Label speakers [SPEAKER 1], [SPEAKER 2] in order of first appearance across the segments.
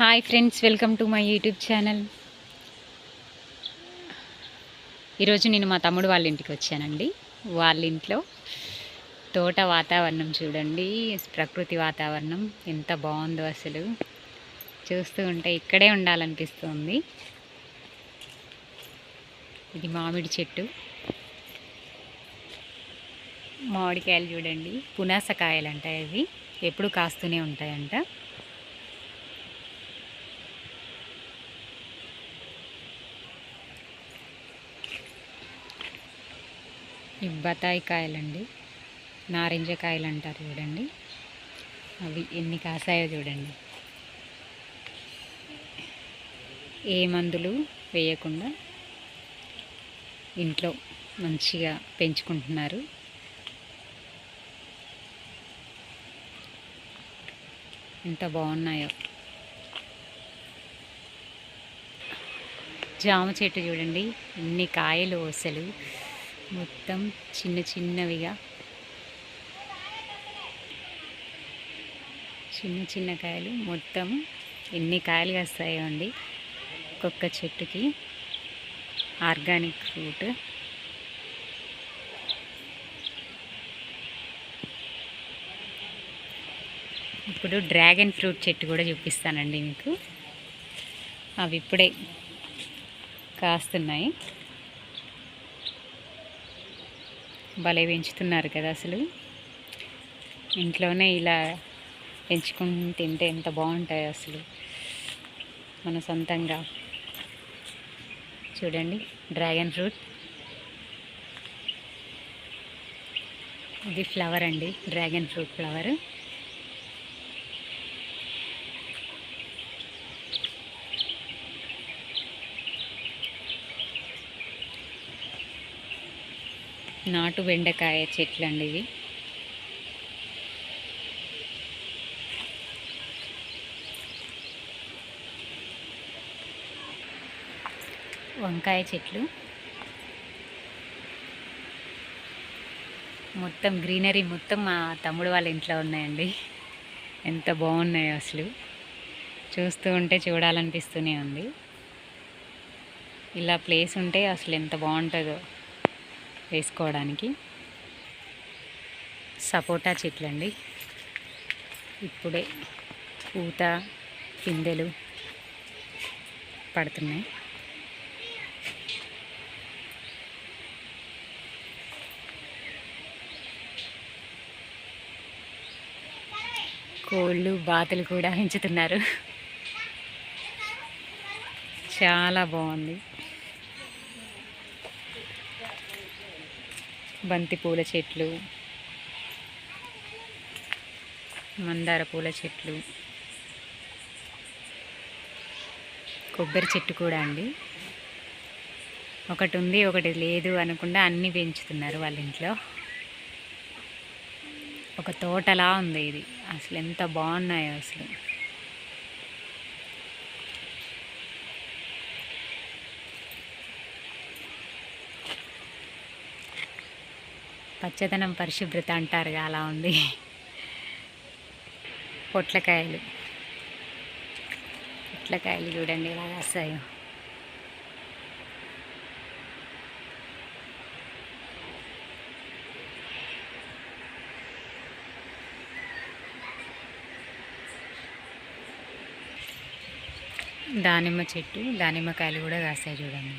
[SPEAKER 1] Hi friends welcome to my YouTube channel ఈరోజు నేను మా తమ్ముడు వాళ్ళ ఇంటికి వచ్చానండి. వాళ్ళ ఇంట్లో తోట వాతావరణం చూడండి ప్రకృతి వాతావరణం ఎంత బాగుందో అసలు. చూస్తూ ఉంటే ఇక్కడే ఉండాలనిపిస్తుంది. ఇది మామిడి చెట్టు. మామిడికాయలు చూడండి పునాసకాయలు అంట అవి. ఎప్పుడు కాస్తూనే ఉంటాయంట. ఈ బత్తాయి కాయలండి. నారింజ కాయలు అంటారు చూడండి. అవి ఎన్ని కాసాయో చూడండి. ఏ మందులు వేయకుండా ఇంట్లో మంచిగా పెంచుకుంటున్నారు. ఎంత బాగున్నాయో. జామ చెట్టు చూడండి. ఎన్ని కాయలు అసలు. మొత్తం చిన్న చిన్నవిగా చిన్న చిన్న కాయలు మొత్తం ఎన్ని కాయలు వస్తాయో అండి. ఒక్కొక్క చెట్టుకి ఆర్గానిక్ ఫ్రూట్. ఇప్పుడు డ్రాగన్ ఫ్రూట్ చెట్టు కూడా చూపిస్తానండి మీకు. అవి ఇప్పుడే కాస్తున్నాయి. భలే పెంచుతున్నారు కదా అసలు. ఇంట్లోనే ఇలా పెంచుకుని తింటే ఎంత బాగుంటాయి అసలు. మన సొంతంగా. చూడండి డ్రాగన్ ఫ్రూట్. ఇది ఫ్లవర్ అండి డ్రాగన్ ఫ్రూట్ ఫ్లవర్. నాటు బెండకాయ చెట్లు అండి ఇవి. వంకాయ చెట్లు. మొత్తం గ్రీనరీ మొత్తం మా తమ్ముడు వాళ్ళ ఇంట్లో ఉన్నాయండి. ఎంత బాగున్నాయో అసలు. చూస్తూ ఉంటే చూడాలనిపిస్తూనే ఉంది. ఇలా ప్లేస్ ఉంటే అసలు ఎంత బాగుంటుందో. వేసుకోవడానికి సపోటా చెట్లండి. ఇప్పుడే పూత పిందెలు పడుతున్నాయి. కోళ్ళు బాతులు కూడా పెంచుతున్నారు. చాలా బాగుంది. బంతి పూల చెట్లు మందార పూల చెట్లు కొబ్బరి చెట్టు కూడా అండి. ఒకటి ఉంది ఒకటి లేదు అనకుండా అన్నీ పెంచుతున్నారు వాళ్ళ ఇంట్లో. ఒక తోటలా ఉంది ఇది. అసలు ఎంత బాగున్నాయో అసలు. పచ్చదనం పరిశుభ్రత అంటారుగా అలా ఉంది. పొట్లకాయలు. పొట్లకాయలు చూడండి ఇలా కాస్తాయో. దానిమ్మ చెట్టు దానిమ్మకాయలు కూడా కాస్తాయి చూడండి.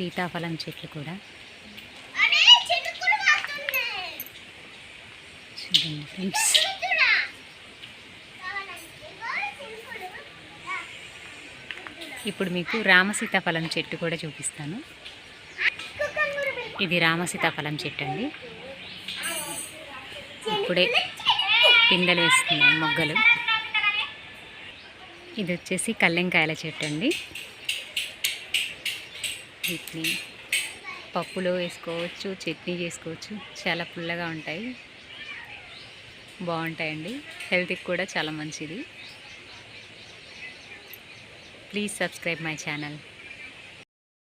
[SPEAKER 1] సీతాఫలం చెట్లు కూడా. చూడండి ఫ్రెండ్స్. ఇప్పుడు మీకు రామసీతాఫలం చెట్టు కూడా చూపిస్తాను. ఇది రామసీతాఫలం చెట్టు అండి. ఇప్పుడే పిందెలు వేస్తున్నాయి మొగ్గలు. ఇది వచ్చేసి కల్లెంకాయల చెట్టు అండి. వీటిని పప్పులో వేసుకోవచ్చు చట్నీ చేసుకోవచ్చు. చాలా పుల్లగా ఉంటాయి. బాగుంటాయండి. హెల్త్కి కూడా చాలా మంచిది. Please subscribe my channel.